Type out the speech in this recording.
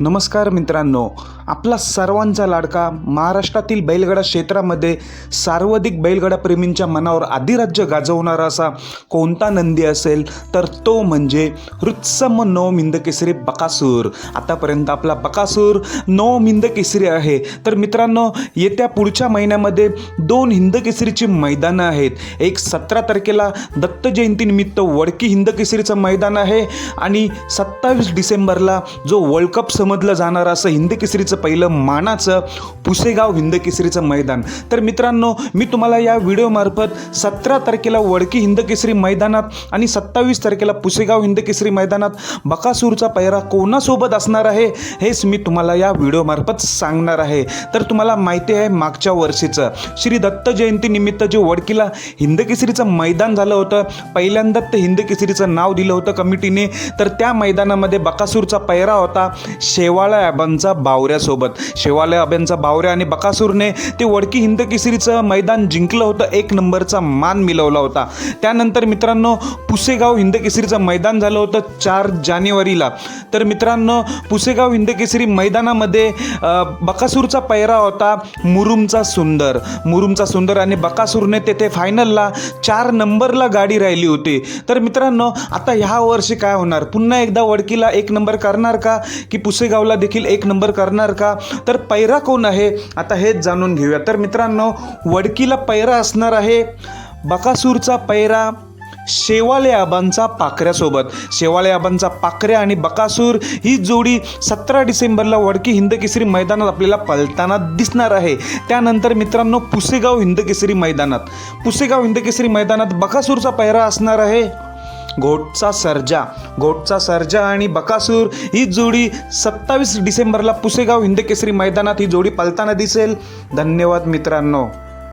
नमस्कार मित्रांनो. आपला सर्वांचा लाडका महाराष्ट्रातील बैलगडा क्षेत्रामध्ये सार्वधिक बैलगडा प्रेमींच्या मनावर अधिराज्य गाजवणारा असा कोणता नंदी असेल तर तो म्हणजे रुत्सम नौ मिंद केसरी बकासूर. आतापर्यंत आपला बकासूर नौ मिंद केसरी आहे. तर मित्रांनो येत्या पुढच्या महिन्यामध्ये दोन हिंद केसरीची मैदानं आहेत. एक सतरा तारखेला दत्त जयंतीनिमित्त वडकी हिंद केसरीचं मैदान आहे आणि सत्तावीस डिसेंबरला जो वर्ल्ड कप सम समजलं जाणारं असं हिंद केसरीचं पहिलं मानाचं पुसेगाव हिंद केसरीचं मैदान. तर मित्रांनो मी तुम्हाला या व्हिडिओमार्फत सतरा तारखेला वडकी हिंद केसरी मैदानात आणि सत्तावीस तारखेला पुसेगाव हिंद केसरी मैदानात बकासूरचा पैरा कोणासोबत असणार आहे हेच मी तुम्हाला या व्हिडिओमार्फत सांगणार आहे. तर तुम्हाला माहिती आहे मागच्या वर्षीचं. श्री दत्त जयंतीनिमित्त जे वडकीला हिंद केसरीचं मैदान झालं होतं पहिल्यांदा ते हिंद केसरीचं नाव दिलं होतं कमिटीने. तर त्या मैदानामध्ये बकासूरचा पैरा होता. शेवाळा ॲबांचा बावऱ्यासोबत शेवाळ्या अब्यांचा बावऱ्या आणि बकासूरने ते वडकी हिंद केसरीचं मैदान जिंकलं होतं. एक नंबरचा मान मिळवला होता. त्यानंतर मित्रांनो पुसेगाव हिंद केसरीचं मैदान झालं होतं चार जानेवारीला. तर मित्रांनो पुसेगाव हिंद केसरी मैदानामध्ये बकासूरचा पैरा होता मुरुमचा सुंदर. मुरुमचा सुंदर आणि बकासूरने तेथे फायनलला चार नंबरला गाडी राहिली होती. तर मित्रांनो आता ह्या वर्षी काय होणार? पुन्हा एकदा वडकीला एक नंबर करणार का? की पुसे गावला देखील एक नंबर करणार का? तर पैरा कोण आहे? आता हेच जाणून घेऊया. तर मित्रांनो वडकीला पैरा असणार आहे. बकासूरचा पैरा शेवाळे आबांचा पाखऱ्यासोबत शेवाळे आबांचा पाखऱ्या आणि बकासूर ही जोडी सतरा डिसेंबरला वडकी हिंदकेसरी मैदानात आपल्याला पलताना दिसणार आहे. त्यानंतर मित्रांनो पुसेगाव हिंदकेसरी मैदानात. पुसेगाव हिंदकेसरी मैदानात बकासूरचा पैरा असणार आहे. घोटचा सर्जा. घोटचा सर्जा आणि बकासूर ही जोडी सत्तावीस डिसेंबरला पुसेगाव हिंदकेसरी मैदानात ही जोडी पलताना दिसेल. धन्यवाद मित्रांनो.